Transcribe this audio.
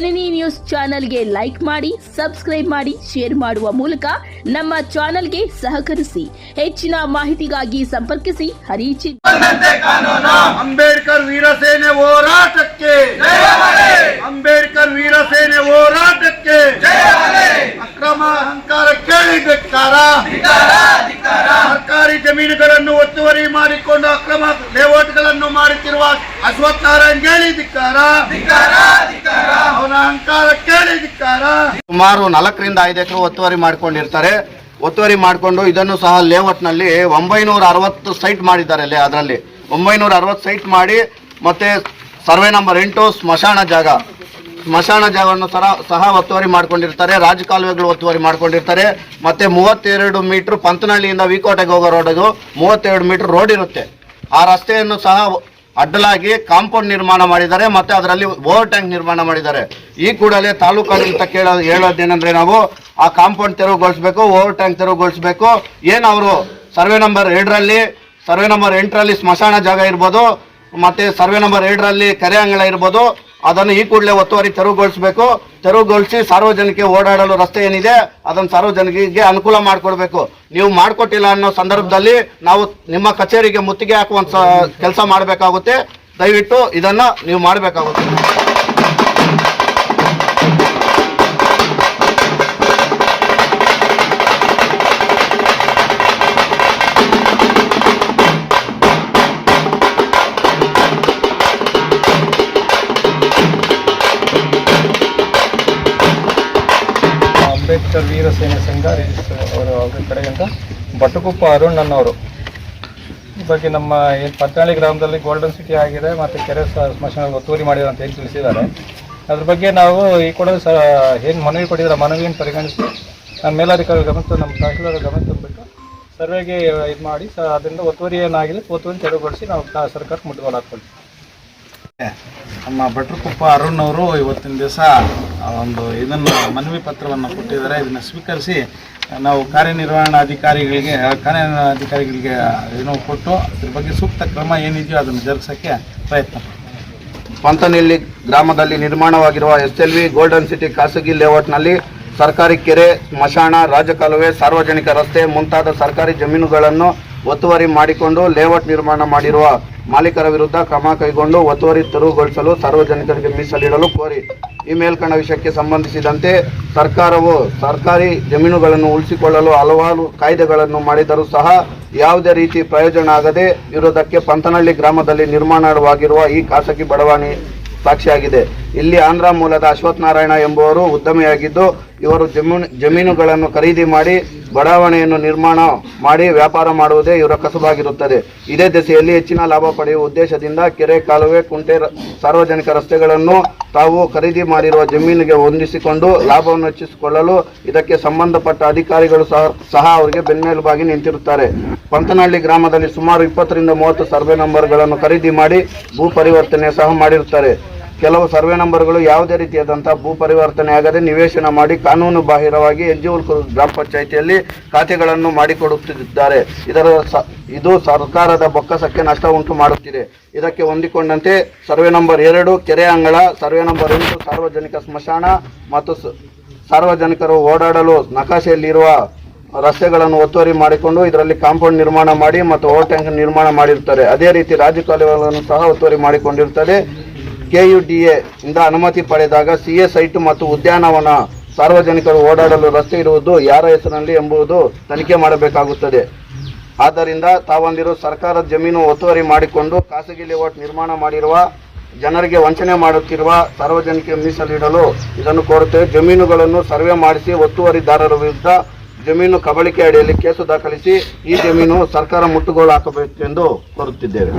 ಜನನಿ news ಚಾನೆಲ್ಗೆ like ಮಾಡಿ, subscribe ಮಾಡಿ, ಶೇರ್ ಮಾಡುವ ಮೂಲಕ ನಮ್ಮ ಚಾನೆಲ್ಗೆ ಸಹಕರಿಸಿ, ಹೆಚ್ಚಿನ ಮಾಹಿತಿಗಾಗಿ ಸಂಪರ್ಕಿಸಿ ಹರಿಚಿ ಅಂಬೇಡ್ಕರ್ ವೀರಸೇನೆ ಹೋರಾಟಕ್ಕೆ. ಅಂಬೇಡ್ಕರ್ ವೀರಸೇನೆ ಹೋರಾಟಕ್ಕೆ. ಅಕ್ರಮ ಅಹಂಕಾರ ಕೇಳಿದ್ದಕ್ಕಾರ ಸರ್ಕಾರಿ ಜಮೀನುಗಳನ್ನು ಒತ್ತುವರಿ ಮಾಡಿಕೊಂಡು ಅಕ್ರಮ ಮಾಡುತ್ತಿರುವ ಅಶ್ವಥ್ ನಾರಾಯಣ್ ಹೇಳಿದಿಕ್ಕಾರ ಅವನ ಅಹಂಕಾರ ಕೇಳಿದಿಕ್ಕಾರ ಸುಮಾರು ನಾಲ್ಕರಿಂದ ಐದು ಎಕರೆ ಒತ್ತುವರಿ ಮಾಡ್ಕೊಂಡಿರ್ತಾರೆ. ಒತ್ತುವರಿ ಮಾಡಿಕೊಂಡು ಇದನ್ನು ಸಹ ಲೇಔಟ್ನಲ್ಲಿ ಒಂಬೈನೂರ ಅರವತ್ತು ಸೈಟ್ ಮಾಡಿದ್ದಾರೆ ಅಲ್ಲಿ ಅದರಲ್ಲಿ. ಒಂಬೈನೂರ ಅರವತ್ತು ಸೈಟ್ ಮಾಡಿ ಮತ್ತೆ ಸರ್ವೆ ನಂಬರ್ ಎಂಟು ಸ್ಮಶಾನ ಜಾಗ. ಸ್ಮಶಾನ ಜಾಗವನ್ನು ಸಹ ಸಹ ಒತ್ತುವರಿ ಮಾಡ್ಕೊಂಡಿರ್ತಾರೆ. ರಾಜಕಾಲುವೆಗಳು ಒತ್ತುವರಿ ಮಾಡ್ಕೊಂಡಿರ್ತಾರೆ. ಮತ್ತೆ ಮೂವತ್ತೆರಡು ಮೀಟರ್ ಪಂತನಹಳ್ಳಿಯಿಂದ ವಿಕೋಟೆಗೆ ಹೋಗೋ ರೋಡ್ ಮೂವತ್ತೆರಡು ಮೀಟರ್ ರೋಡ್ ಇರುತ್ತೆ. ಆ ರಸ್ತೆಯನ್ನು ಸಹ ಅಡ್ಡಲಾಗಿ ಕಾಂಪೌಂಡ್ ನಿರ್ಮಾಣ ಮಾಡಿದ್ದಾರೆ ಮತ್ತೆ ಅದರಲ್ಲಿ ಓವರ್ ಟ್ಯಾಂಕ್ ನಿರ್ಮಾಣ ಮಾಡಿದ್ದಾರೆ. ಈ ಕೂಡಲೇ ತಾಲೂಕಾಡಳಿತ ಕೇಳ, ಹೇಳೋದೇನೆಂದ್ರೆ ನಾವು ಆ ಕಾಂಪೌಂಡ್ ತೆರವುಗೊಳಿಸಬೇಕು, ಓವರ್ ಟ್ಯಾಂಕ್ ತೆರವುಗೊಳಿಸಬೇಕು. ಏನು ಅವರು ಸರ್ವೆ ನಂಬರ್ ಎರಡರಲ್ಲಿ, ಸರ್ವೆ ನಂಬರ್ ಎಂಟರಲ್ಲಿ ಸ್ಮಶಾನ ಜಾಗ ಇರ್ಬೋದು, ಮತ್ತೆ ಸರ್ವೆ ನಂಬರ್ ಎರಡರಲ್ಲಿ ಕೆರೆ ಅಂಗಳ ಇರ್ಬೋದು ಅದನ್ನು ಈ ಕೂಡಲೇ ಒತ್ತುವರಿ ತೆರವುಗೊಳಿಸಬೇಕು. ತೆರವುಗೊಳಿಸಿ ಸಾರ್ವಜನಿಕ ಓಡಾಡಲು ರಸ್ತೆ ಏನಿದೆ, ಅದನ್ನು ಸಾರ್ವಜನಿಕರಿಗೆ ಅನುಕೂಲ ಮಾಡಿಕೊಡ್ಬೇಕು. ನೀವು ಮಾಡಿಕೊಟ್ಟಿಲ್ಲ ಅನ್ನೋ ಸಂದರ್ಭದಲ್ಲಿ ನಾವು ನಿಮ್ಮ ಕಚೇರಿಗೆ ಮುತ್ತಿಗೆ ಹಾಕುವಂತ ಕೆಲಸ ಮಾಡಬೇಕಾಗುತ್ತೆ. ದಯವಿಟ್ಟು ಇದನ್ನು ನೀವು ಮಾಡಬೇಕಾಗುತ್ತೆ. ಅಂಬೇಡ್ಕರ್ ವೀರ ಸೇನೆ ಸಂಘ ಅವರು ಅವ್ರ ಕಡೆಯಿಂದ ಬಟ್ಟಕುಪ್ಪ ಅರುಣ್ ಅನ್ನೋರು ಈ ಬಗ್ಗೆ ನಮ್ಮ ಏನು ಪತ್ತಾಳಿ ಗ್ರಾಮದಲ್ಲಿ ಗೋಲ್ಡನ್ ಸಿಟಿ ಆಗಿದೆ, ಮತ್ತು ಕೆರೆ ಸ್ಮಶಾನ ಒತ್ತುವರಿ ಮಾಡಿದ್ರು ಅಂತ ಏನು ತಿಳಿಸಿದ್ದಾರೆ. ಅದ್ರ ಬಗ್ಗೆ ನಾವು ಈ ಕೂಡ ಸ, ಏನು ಮನವಿ ಕೊಟ್ಟಿದ್ದಾರೆ, ಮನವಿಯನ್ನು ಪರಿಗಣಿಸಿ ನಮ್ಮ ಮೇಲಾಧಿಕಾರಿ ಗಮನಿಸಿ ನಮ್ಮ ತಹಶೀಲ್ದಾರ ಗಮನ ತಂದುಬಿಟ್ಟು ಸರ್ವೆಗೆ ಇದು ಮಾಡಿ, ಸ, ಅದರಿಂದ ಒತ್ತುವರಿ ಏನಾಗಿದೆ ಒತ್ತುವರಿ ತೆರವುಗೊಳಿಸಿ ನಾವು ಸರ್ಕಾರಕ್ಕೆ ಮುಟ್ಟುಗೋಲು ಹಾಕ್ಕೊಳ್ತೀವಿ. ನಮ್ಮ ಭಟ್ರಕುಪ್ಪ ಅರುಣ್ ಅವರು ಇವತ್ತಿನ ದಿವಸ ಒಂದು ಇದನ್ನು ಮನವಿ ಪತ್ರವನ್ನು ಕೊಟ್ಟಿದ್ದಾರೆ. ಇದನ್ನು ಸ್ವೀಕರಿಸಿ ನಾವು ಕಾರ್ಯನಿರ್ವಹಣಾ ಕಾರ್ಯನಿರ್ವಹಣಾಧಿಕಾರಿಗಳಿಗೆ ಕಾರ್ಯನಿರ್ವಹಣಾಧಿಕಾರಿಗಳಿಗೆ ಏನೋ ಕೊಟ್ಟು ಅದ್ರ ಬಗ್ಗೆ ಸೂಕ್ತ ಕ್ರಮ ಏನಿದೆಯೋ ಅದನ್ನು ಜರುಗಿಸೋಕ್ಕೆ ಪ್ರಯತ್ನ ಪಂತನಿಲ್ಲಿ ಗ್ರಾಮದಲ್ಲಿ ನಿರ್ಮಾಣವಾಗಿರುವ S L V golden city ಖಾಸಗಿ ಲೇಔಟ್ನಲ್ಲಿ ಸರ್ಕಾರಿ ಕೆರೆ ಸ್ಮಶಾನ ರಾಜಕಾಲುವೆ, ಸಾರ್ವಜನಿಕ ರಸ್ತೆ ಮುಂತಾದ ಸರ್ಕಾರಿ ಜಮೀನುಗಳನ್ನು ಒತ್ತುವರಿ ಮಾಡಿಕೊಂಡು ಲೇಔಟ್ ನಿರ್ಮಾಣ ಮಾಡಿರುವ ಮಾಲೀಕರ ವಿರುದ್ಧ ಕ್ರಮ ಕೈಗೊಂಡು ಒತ್ತುವರಿ ತೆರವುಗೊಳಿಸಲು ಸಾರ್ವಜನಿಕರಿಗೆ ಮೀಸಲಿಡಲು ಕೋರಿ. ಈ ಮೇಲ್ಕಂಡ ವಿಷಯಕ್ಕೆ ಸಂಬಂಧಿಸಿದಂತೆ ಸರ್ಕಾರವು ಸರ್ಕಾರಿ ಜಮೀನುಗಳನ್ನು ಉಳಿಸಿಕೊಳ್ಳಲು ಹಲವಾರು ಕಾಯ್ದೆಗಳನ್ನು ಮಾಡಿದರೂ ಸಹ ಯಾವುದೇ ರೀತಿ ಪ್ರಯೋಜನ ಆಗದೆ ಇರುವುದಕ್ಕೆ ಪಂತನಹಳ್ಳಿ ಗ್ರಾಮದಲ್ಲಿ ನಿರ್ಮಾಣವಾಗಿರುವ ಈ ಖಾಸಗಿ ಬಡಾವಣೆ ಸಾಕ್ಷಿಯಾಗಿದೆ. ಇಲ್ಲಿ ಆಂಧ್ರ ಮೂಲದ ಅಶ್ವಥ್ ನಾರಾಯಣ ಎಂಬುವರು ಉದ್ಯಮಿಯಾಗಿದ್ದು, ಇವರು ಜಮೀನು, ಜಮೀನುಗಳನ್ನು ಖರೀದಿ ಮಾಡಿ, ಬಡಾವಣೆಯನ್ನು ನಿರ್ಮಾಣ ಮಾಡಿ ವ್ಯಾಪಾರ ಮಾಡುವುದೇ ಇವರ ಕಸುಬಾಗಿರುತ್ತದೆ. ಇದೇ ದಿಸೆಯಲ್ಲಿ ಹೆಚ್ಚಿನ ಲಾಭ ಪಡೆಯುವ ಉದ್ದೇಶದಿಂದ ಕೆರೆ, ಕಾಲುವೆ, ಕುಂಟೆ ಸಾರ್ವಜನಿಕ ರಸ್ತೆಗಳನ್ನು ತಾವು ಖರೀದಿ ಮಾಡಿರುವ ಜಮೀನಿಗೆ ಹೊಂದಿಸಿಕೊಂಡು ಲಾಭವನ್ನು ಹೆಚ್ಚಿಸಿಕೊಳ್ಳಲು ಇದಕ್ಕೆ ಸಂಬಂಧಪಟ್ಟ ಅಧಿಕಾರಿಗಳು ಸಹ ಸಹ ಅವರಿಗೆ ಬೆನ್ನೆಲುಬಾಗಿ ನಿಂತಿರುತ್ತಾರೆ. ಪಂತನಹಳ್ಳಿ ಗ್ರಾಮದಲ್ಲಿ ಸುಮಾರು ಇಪ್ಪತ್ತರಿಂದ ಮೂವತ್ತು ಸರ್ವೆ ನಂಬರ್ಗಳನ್ನು ಖರೀದಿ ಮಾಡಿ ಭೂ ಪರಿವರ್ತನೆ ಸಹ ಮಾಡಿರುತ್ತಾರೆ. ಕೆಲವು ಸರ್ವೆ ನಂಬರ್ಗಳು ಯಾವುದೇ ರೀತಿಯಾದಂಥ ಭೂ ಪರಿವರ್ತನೆ ಆಗದೆ ನಿವೇಶನ ಮಾಡಿ ಕಾನೂನು ಬಾಹಿರವಾಗಿ ಎನ್ ಜಿ ಗ್ರಾಮ ಪಂಚಾಯಿತಿಯಲ್ಲಿ ಖಾತೆಗಳನ್ನು ಮಾಡಿಕೊಡುತ್ತಿದ್ದಾರೆ. ಇದರ ಸ- ಇದು ಸರ್ಕಾರದ ಬೊಕ್ಕಸಕ್ಕೆ ನಷ್ಟ ಉಂಟು ಮಾಡುತ್ತಿದೆ. ಇದಕ್ಕೆ ಹೊಂದಿಕೊಂಡಂತೆ ಸರ್ವೆ ನಂಬರ್ ಎರಡು ಕೆರೆ ಅಂಗಳ, ಸರ್ವೆ ನಂಬರ್ ಎಂಟು ಸಾರ್ವಜನಿಕ ಸ್ಮಶಾನ ಮತ್ತು ಸಾರ್ವಜನಿಕರು ಓಡಾಡಲು ನಕಾಶೆಯಲ್ಲಿರುವ ರಸ್ತೆಗಳನ್ನು ಒತ್ತುವರಿ ಮಾಡಿಕೊಂಡು ಇದರಲ್ಲಿ ಕಾಂಪೌಂಡ್ ನಿರ್ಮಾಣ ಮಾಡಿ ಮತ್ತು ಓವರ್ ಟ್ಯಾಂಕ್ ನಿರ್ಮಾಣ ಮಾಡಿರುತ್ತಾರೆ. ಅದೇ ರೀತಿ ರಾಜಕಾಲುವೆಗಳನ್ನು ಸಹ ಒತ್ತುವರಿ ಮಾಡಿಕೊಂಡಿರುತ್ತದೆ ಕೆಯುಡಿಎ ಇಂದ ಅನುಮತಿ ಪಡೆದಾಗ ಸಿಎ ಸೈಟ್ ಮತ್ತು ಉದ್ಯಾನವನ ಸಾರ್ವಜನಿಕರು ಓಡಾಡಲು ರಸ್ತೆ ಇರುವುದು ಯಾರ ಹೆಸರಿನಲ್ಲಿ ಎಂಬುದು ತನಿಖೆ ಮಾಡಬೇಕಾಗುತ್ತದೆ. ಆದ್ದರಿಂದ ತಾವೊಂದಿರುವ ಸರ್ಕಾರದ ಜಮೀನು ಒತ್ತುವರಿ ಮಾಡಿಕೊಂಡು ಖಾಸಗಿ ಲೇಔಟ್ ನಿರ್ಮಾಣ ಮಾಡಿರುವ, ಜನರಿಗೆ ವಂಚನೆ ಮಾಡುತ್ತಿರುವ ಸಾರ್ವಜನಿಕ ಮೀಸಲಿಡಲು ಇದನ್ನು ಕೋರುತ್ತೇವೆ. ಜಮೀನುಗಳನ್ನು ಸರ್ವೆ ಮಾಡಿಸಿ ಒತ್ತುವರಿದಾರರ ವಿರುದ್ಧ ಜಮೀನು ಕಬಳಿಕೆ ಅಡಿಯಲ್ಲಿ ಕೇಸು ದಾಖಲಿಸಿ ಈ ಜಮೀನು ಸರ್ಕಾರ ಮುಟ್ಟುಗೋಲು ಹಾಕಬೇಕೆಂದು ಕೋರುತ್ತಿದ್ದೇವೆ.